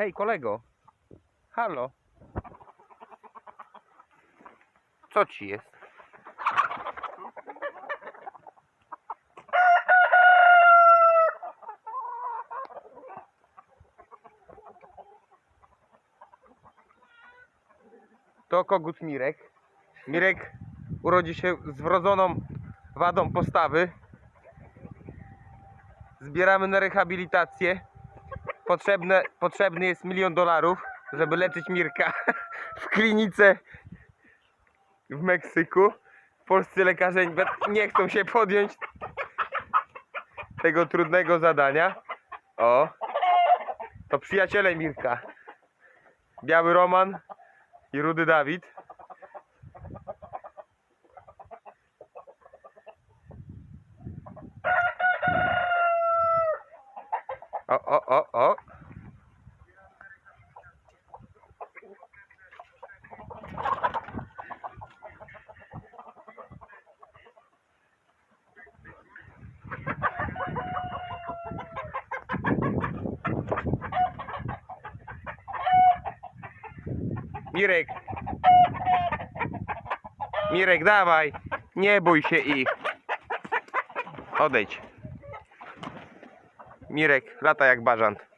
Hej, kolego. Halo. Co ci jest? To kogut Mirek. Mirek urodzi się z wrodzoną wadą postawy. Zbieramy na rehabilitację. Potrzebne, potrzebny jest milion dolarów, żeby leczyć Mirka w klinice w Meksyku. Polscy lekarze nie- chcą się podjąć tego trudnego zadania. O, to przyjaciele Mirka. Biały Roman i Rudy Dawid. O, o, o, o. Mirek. Mirek, dawaj. Nie bój się ich. Odejdź. Mirek, lata jak bażant.